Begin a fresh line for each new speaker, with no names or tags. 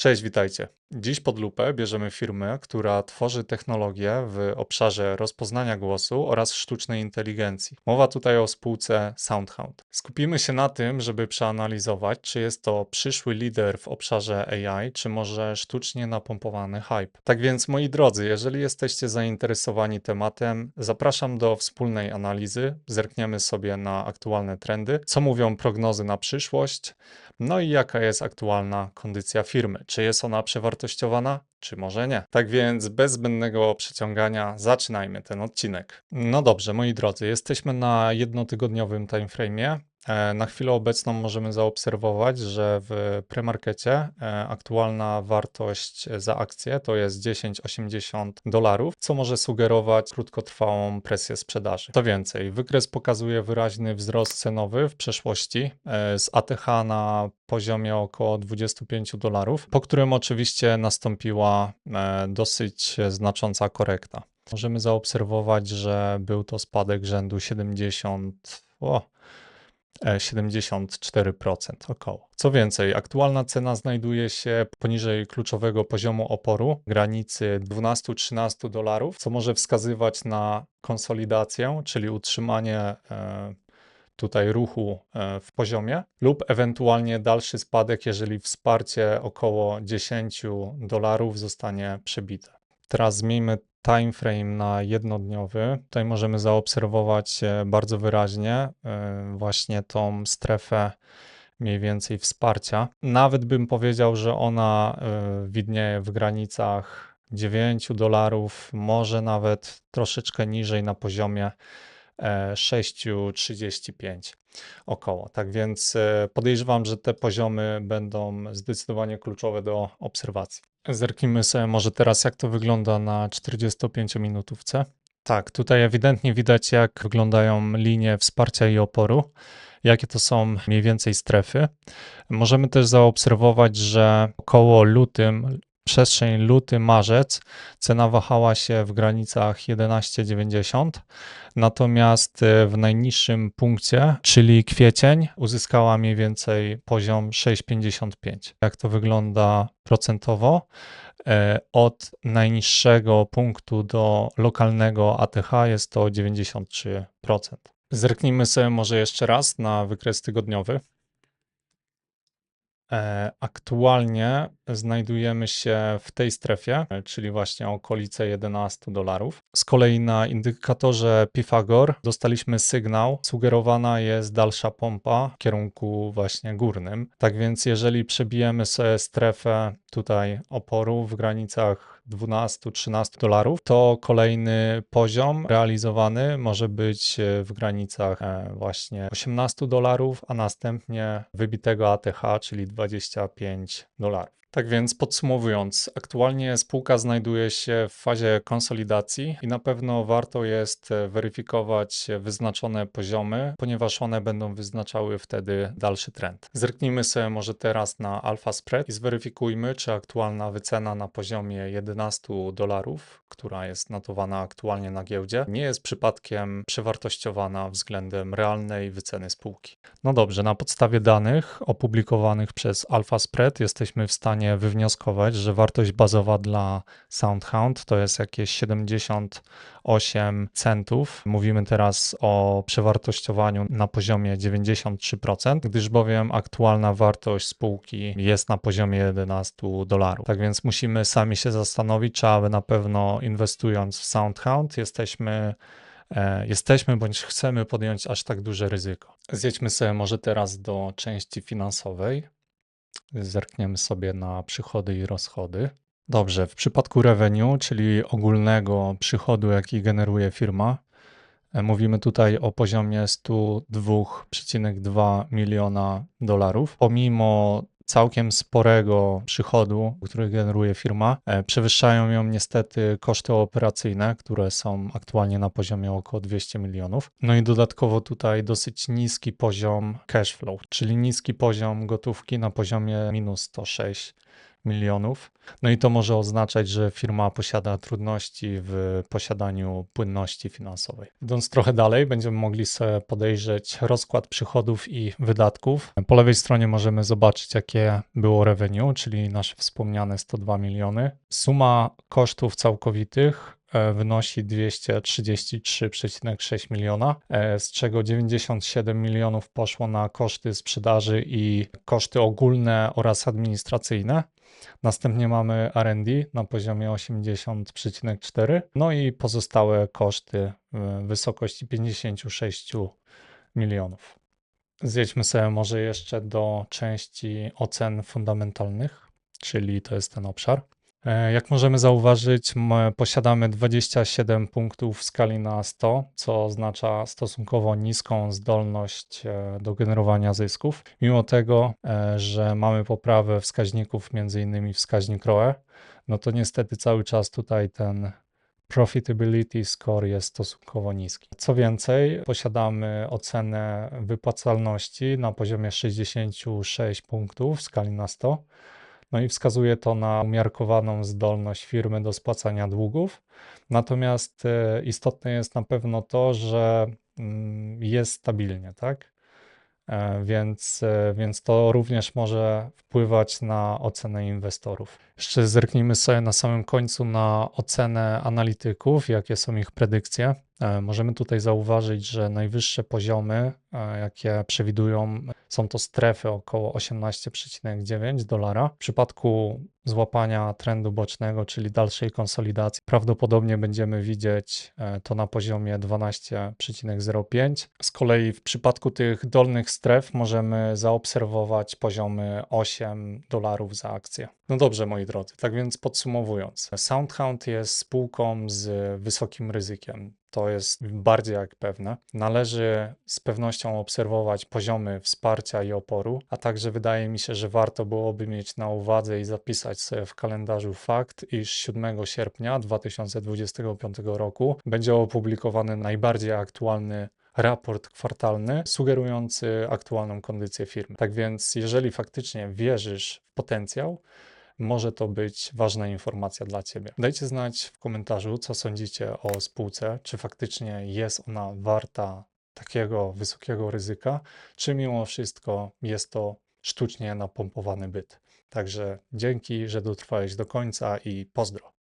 Cześć, witajcie. Dziś pod lupę bierzemy firmę, która tworzy technologię w obszarze rozpoznania głosu oraz sztucznej inteligencji. Mowa tutaj o spółce SoundHound. Skupimy się na tym, żeby przeanalizować, czy jest to przyszły lider w obszarze AI, czy może sztucznie napompowany hype. Tak więc, moi drodzy, jeżeli jesteście zainteresowani tematem, zapraszam do wspólnej analizy. Zerkniemy sobie na aktualne trendy, co mówią prognozy na przyszłość, no i jaka jest aktualna kondycja firmy. Czy jest ona przewartościowana, czy może nie? Tak więc bez zbędnego przeciągania zaczynajmy ten odcinek. No dobrze, moi drodzy, jesteśmy na jednotygodniowym timeframe'ie. E, Na chwilę obecną możemy zaobserwować, że w premarkecie e, aktualna wartość za akcję to jest 10,80 dolarów, co może sugerować krótkotrwałą presję sprzedaży. Co więcej, wykres pokazuje wyraźny wzrost cenowy w przeszłości e, z ATH na poziomie około 25 dolarów, po którym oczywiście nastąpiła dosyć znacząca korekta. Możemy zaobserwować, że był to spadek rzędu 70, o, 74% około. Co więcej, aktualna cena znajduje się poniżej kluczowego poziomu oporu, granicy 12-13 dolarów, co może wskazywać na konsolidację, czyli utrzymanie e, tutaj ruchu e, w poziomie lub ewentualnie dalszy spadek, jeżeli wsparcie około 10 dolarów zostanie przebite. Teraz zmieńmy time frame na jednodniowy. Tutaj możemy zaobserwować e, bardzo wyraźnie e, właśnie tą strefę mniej więcej wsparcia. Nawet bym powiedział, że ona widnieje w granicach 9 dolarów, może nawet troszeczkę niżej na poziomie 6,35 około. Tak więc e, podejrzewam, że te poziomy będą zdecydowanie kluczowe do obserwacji. Zerknijmy sobie może teraz, jak to wygląda na 45-minutówce. Tak, tutaj ewidentnie widać, jak wyglądają linie wsparcia i oporu, jakie to są mniej więcej strefy. Możemy też zaobserwować, że około lutym przestrzeń luty-marzec cena wahała się w granicach 11,90, natomiast e, w najniższym punkcie, czyli kwiecień, uzyskała mniej więcej poziom 6,55. Jak to wygląda procentowo? E, od najniższego punktu do lokalnego ATH jest to 93%. Zerknijmy sobie może jeszcze raz na wykres tygodniowy. E, aktualnie znajdujemy się w tej strefie, e, czyli właśnie okolice 11 dolarów. Z kolei na indykatorze Pythagor dostaliśmy sygnał, sugerowana jest dalsza pompa w kierunku właśnie górnym. Tak więc jeżeli przebijemy sobie strefę tutaj oporu w granicach 12-13 dolarów, to kolejny poziom realizowany może być e, w granicach właśnie 18 dolarów, a następnie wybitego ATH, czyli 25 dolarów. Tak więc podsumowując, aktualnie spółka znajduje się w fazie konsolidacji i na pewno warto jest e, weryfikować wyznaczone poziomy, ponieważ one będą wyznaczały wtedy dalszy trend. Zerknijmy sobie może teraz na alpha spread i zweryfikujmy, czy aktualna wycena na poziomie 11 dolarów, która jest notowana aktualnie na giełdzie, nie jest przypadkiem przewartościowana względem realnej wyceny spółki. No dobrze, na podstawie danych opublikowanych przez alpha spread jesteśmy w stanie stanie wywnioskować, że wartość bazowa dla SoundHound to jest jakieś 78 centów. Mówimy teraz o przewartościowaniu na poziomie 93%, gdyż bowiem aktualna wartość spółki jest na poziomie 11 dolarów. Tak więc musimy sami się zastanowić, czy aby na pewno inwestując w SoundHound jesteśmy e, jesteśmy bądź chcemy podjąć aż tak duże ryzyko. Zjedźmy sobie może teraz do części finansowej. Zerkniemy sobie na przychody i rozchody. Dobrze, w przypadku revenue, czyli ogólnego przychodu, jaki generuje firma, e, mówimy tutaj o poziomie 102,2 miliona dolarów. Pomimo całkiem sporego przychodu, który generuje firma. E, przewyższają ją niestety koszty operacyjne, które są aktualnie na poziomie około 200 milionów. No i dodatkowo tutaj dosyć niski poziom cash flow, czyli niski poziom gotówki na poziomie minus 106 milionów. No i to może oznaczać, że firma posiada trudności w posiadaniu płynności finansowej. Idąc trochę dalej, będziemy mogli sobie podejrzeć rozkład przychodów i wydatków. Po lewej stronie możemy zobaczyć, jakie było revenue, czyli nasze wspomniane 102 miliony. Suma kosztów całkowitych e, wynosi 233,6 miliona, e, z czego 97 milionów poszło na koszty sprzedaży i koszty ogólne oraz administracyjne. Następnie mamy R&D na poziomie 80,4, no i pozostałe koszty w wysokości 56 milionów. Zjedźmy sobie może jeszcze do części ocen fundamentalnych, czyli to jest ten obszar. E, Jak możemy zauważyć, my posiadamy 27 punktów w skali na 100, co oznacza stosunkowo niską zdolność e, do generowania zysków. Mimo tego, e, że mamy poprawę wskaźników, innymi wskaźnik ROE, no to niestety cały czas tutaj ten profitability score jest stosunkowo niski. Co więcej, posiadamy ocenę wypłacalności na poziomie 66 punktów w skali na 100. No i wskazuje to na umiarkowaną zdolność firmy do spłacania długów. Natomiast e, istotne jest na pewno to, że mm, jest stabilnie, tak? E, Więc, e, więc to również może wpływać na ocenę inwestorów. Jeszcze zerknijmy sobie na samym końcu na ocenę analityków, jakie są ich predykcje. E, Możemy tutaj zauważyć, że najwyższe poziomy, e, jakie przewidują, są to strefy około 18,9 dolara. W przypadku złapania trendu bocznego, czyli dalszej konsolidacji, prawdopodobnie będziemy widzieć e, to na poziomie 12,05. Z kolei w przypadku tych dolnych stref możemy zaobserwować poziomy 8 dolarów za akcję. No dobrze, moi drodzy, tak więc podsumowując, SoundHound jest spółką z wysokim ryzykiem. Jest bardziej jak pewne. Należy z pewnością obserwować poziomy wsparcia i oporu, a także wydaje mi się, że warto byłoby mieć na uwadze i zapisać sobie w kalendarzu fakt, iż 7 sierpnia 2025 roku będzie opublikowany najbardziej aktualny raport kwartalny sugerujący aktualną kondycję firmy. Tak więc, jeżeli faktycznie wierzysz w potencjał, może to być ważna informacja dla Ciebie. Dajcie znać w komentarzu, co sądzicie o spółce, czy faktycznie jest ona warta takiego wysokiego ryzyka, czy mimo wszystko jest to sztucznie napompowany byt. Także dzięki, że dotrwałeś do końca i pozdro.